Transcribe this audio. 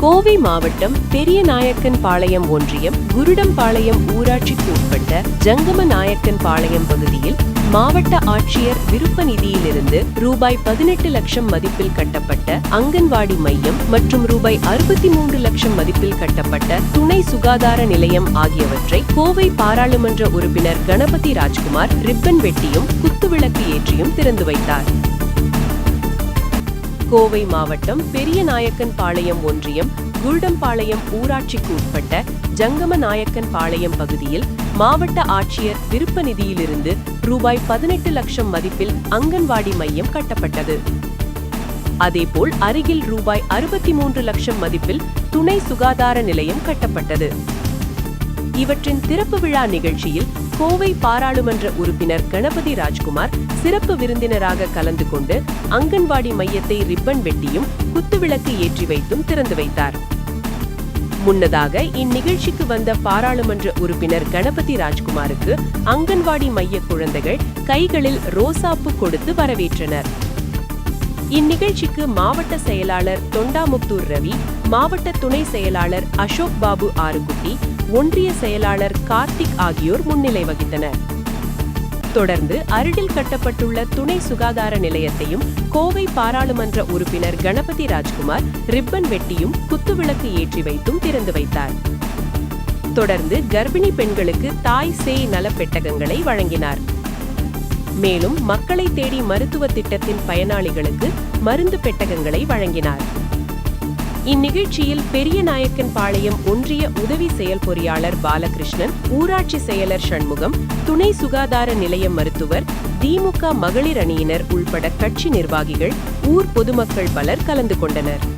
கோவை மாவட்டம் பெரியநாயக்கன் பாளையம் ஒன்றியம் குருடம்பாளையம் ஊராட்சிக்கு உட்பட்ட ஜங்கம நாயக்கன் பாளையம் பகுதியில் மாவட்ட ஆட்சியர் விருப்ப நிதியிலிருந்து ரூபாய் பதினெட்டு லட்சம் மதிப்பில் கட்டப்பட்ட அங்கன்வாடி மையம் மற்றும் ரூபாய் அறுபத்தி மூன்று லட்சம் மதிப்பில் கட்டப்பட்ட துணை சுகாதார நிலையம் ஆகியவற்றை கோவை பாராளுமன்ற உறுப்பினர் கணபதி ராஜ்குமார் ரிப்பன் வெட்டியும் குத்துவிளக்கு ஏற்றியும் திறந்து வைத்தார். கோவை மாவட்டம் பெரியநாயக்கன் பாளையம் ஒன்றியம் குல்டம்பாளையம் ஊராட்சிக்கு உட்பட்ட ஜங்கம நாயக்கன் பாளையம் பகுதியில் மாவட்ட ஆட்சியர் விருப்ப நிதியிலிருந்து ரூபாய் பதினெட்டு லட்சம் மதிப்பில் அங்கன்வாடி மையம் கட்டப்பட்டது. அதேபோல் அருகில் ரூபாய் அறுபத்தி மூன்று லட்சம் மதிப்பில் துணை சுகாதார நிலையம் கட்டப்பட்டது. இவற்றின் திறப்பு விழா நிகழ்ச்சியில் கோவை பாராளுமன்ற உறுப்பினர் கணபதி ராஜ்குமார் சிறப்பு விருந்தினராக கலந்து கொண்டு அங்கன்வாடி மையத்தை ரிப்பன் வெட்டியும் குத்துவிளக்கு ஏற்றி வைத்தும் திறந்து வைத்தார். முன்னதாக இந்நிகழ்ச்சிக்கு வந்த பாராளுமன்ற உறுப்பினர் கணபதி ராஜ்குமாருக்கு அங்கன்வாடி மைய குழந்தைகள் கைகளில் ரோசாப்பு கொடுத்து வரவேற்றனர். இந்நிகழ்ச்சிக்கு மாவட்ட செயலாளர் தொண்டாமுத்தூர் ரவி மாவட்ட துணை செயலாளர் அசோக் பாபு ஆறுகுட்டி ஒன்றிய செயலாளர் கார்த்திக் ஆகியோர் முன்னிலை வகித்தனர். தொடர்ந்து அருகில் கட்டப்பட்டுள்ள துணை சுகாதார நிலையத்தையும் கோவை பாராளுமன்ற உறுப்பினர் கணபதி ராஜ்குமார் ரிப்பன் வெட்டியும் குத்துவிளக்கு ஏற்றி வைத்தும் திறந்து வைத்தார். தொடர்ந்து கர்ப்பிணி பெண்களுக்கு தாய் சேய் நலப்பெட்டகங்களை வழங்கினார். மேலும் மக்களை தேடி மருத்துவ திட்டத்தின் பயனாளிகளுக்கு மருந்து பெட்டகங்களை வழங்கினார். இந்நிகழ்ச்சியில் பெரியநாயக்கன் பாளையம் ஒன்றிய உதவி செயல் பொறியாளர் பாலகிருஷ்ணன் ஊராட்சி செயலர் சண்முகம் துணை சுகாதார நிலைய மருத்துவர் திமுக மகளிர் அணியினர் உள்பட கட்சி நிர்வாகிகள் ஊர் பொதுமக்கள் பலர் கலந்து கொண்டனர்.